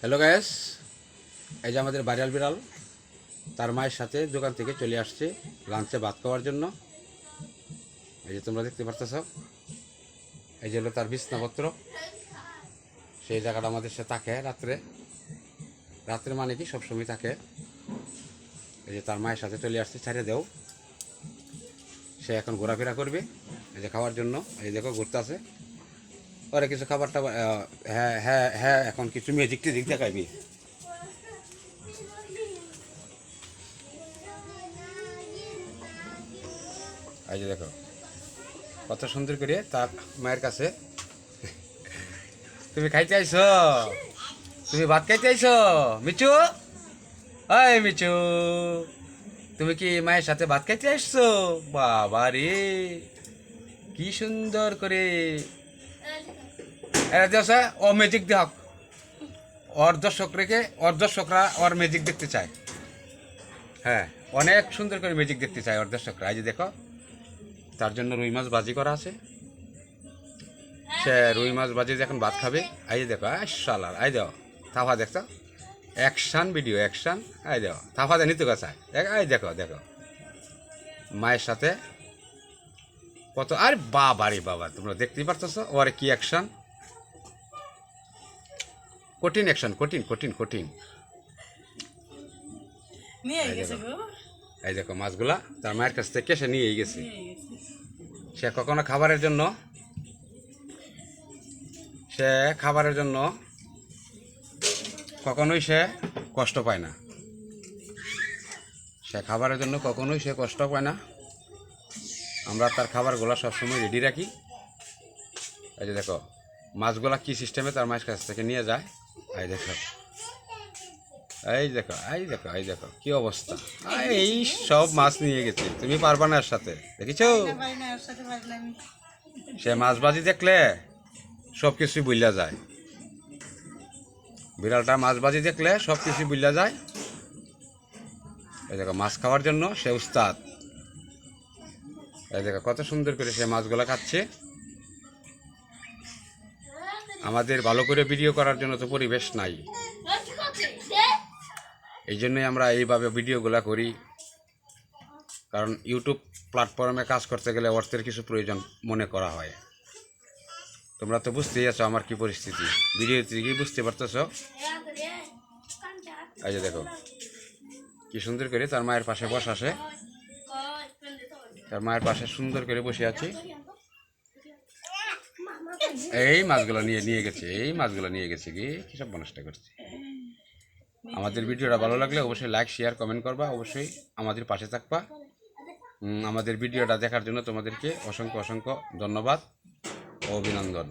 Hello gas এই যে আমাদের বাড়িয়াল বিড়াল, তার মায়ের সাথে দোকান থেকে চলে আসছে লাঞ্চে ভাত খাওয়ার জন্য। এই যে তোমরা দেখতে পারতেছ, এই যে হলো তার বিছনাপত্র। সেই জায়গাটা আমাদের সে থাকে রাত্রে। রাত্রে মানে কি, সবসময় থাকে। এই যে তার মায়ের সাথে চলে আসছে, ছাড়িয়ে দেও। সে এখন ঘোরাফেরা করবে, এই যে খাওয়ার জন্য। এই দেখো, ঘুরতে আছে পরে কিছু খাবার টাবার হ্যাঁ হ্যাঁ হ্যাঁ এখন কিছু ম্যাজিক টেজিক দেখাইবি। এই যে দেখো, কত সুন্দর করে তার মায়ের কাছে, তুমি খাইতে আইছো? তুমি ভাত খাইতে আইছো? মিচু এই মিচু তুমি কি মায়ের সাথে ভাত খাইতে আসছো? বাবা রে কি সুন্দর করে এরা দেশে ও ম্যাজিক দেখ ওর দর্শক রেখে, ওর ওর ম্যাজিক দেখতে চায়। হ্যাঁ অনেক সুন্দর করে ম্যাজিক দেখতে চায় ওর দর্শকরা। এই যে দেখো, তার জন্য রুই মাছ বাজি করা আছে। সে রুই মাছ বাজি যখন ভাত খাবে যে দেখো সালার আই দাও থাফা দেখছ? Action video, action. আই দাও থাফা দেয় নিতে কথা এই দেখো দেখো। মায়ের সাথে কত আরে বাবা রে বাবা, তোমরা দেখতেই পারতেছো? ওরে কি অ্যাকশন? কঠিন অ্যাকশন কঠিন কঠিন কঠিন। এই দেখো। গো। এই দেখো মাছগুলা তার মায়ের কাছ থেকে সে নিয়ে গেছে। সে কখনো খাবারের জন্য সে খাবারের জন্য কখনোই সে কষ্ট পায় না। সে খাবারের জন্য কখনোই সে কষ্ট পায় না। আমরা তার খাবারগুলো সবসময় রেডি রাখি। এই যে দেখো মাছগুলা কি সিস্টেমে তার মায়ের কাছ থেকে নিয়ে যায়? এই দেখো। এই দেখো এই দেখো এই দেখো, কি অবস্থা। এই সব মাছ নিয়ে গেছে। তুমি পারবা না এর সাথে, দেখেছ? সে মাছবাজি দেখলে সব কিছুই বুঝলা যায়। বিড়ালটা মাছবাজি দেখলে সব কিছুই বুঝলা যায়। এই দেখো, মাছ খাওয়ার জন্য সে উস্তাদ। এই দেখো, কত সুন্দর করে সে মাছগুলো খাচ্ছে। আমাদের ভালো করে ভিডিও করার জন্য তো পরিবেশ নাই। এই জন্যই আমরা এইভাবে ভিডিওগুলো করি। কারণ ইউটিউব প্ল্যাটফর্মে কাজ করতে গেলে অর্থের কিছু প্রয়োজন মনে করা হয়। তোমরা তো বুঝতেই আছো আমার কি পরিস্থিতি। ভিডিও থেকেই বুঝতে পারতেছো? এই যে দেখো। কি সুন্দর করে তার মায়ের পাশে বসে আসে তার মায়ের পাশে সুন্দর করে বসে আছি। এই মাছগুলো নিয়ে নিয়ে গেছে, এই মাছগুলো নিয়ে গেছে কি? কিসব মানুষটা করছে? আমাদের ভিডিওটা ভালো লাগলে অবশ্যই লাইক শেয়ার কমেন্ট করবা, অবশ্যই আমাদের পাশে থাকবা। আমাদের ভিডিওটা দেখার জন্য তোমাদেরকে অসংখ্য অসংখ্য ধন্যবাদ ও অভিনন্দন।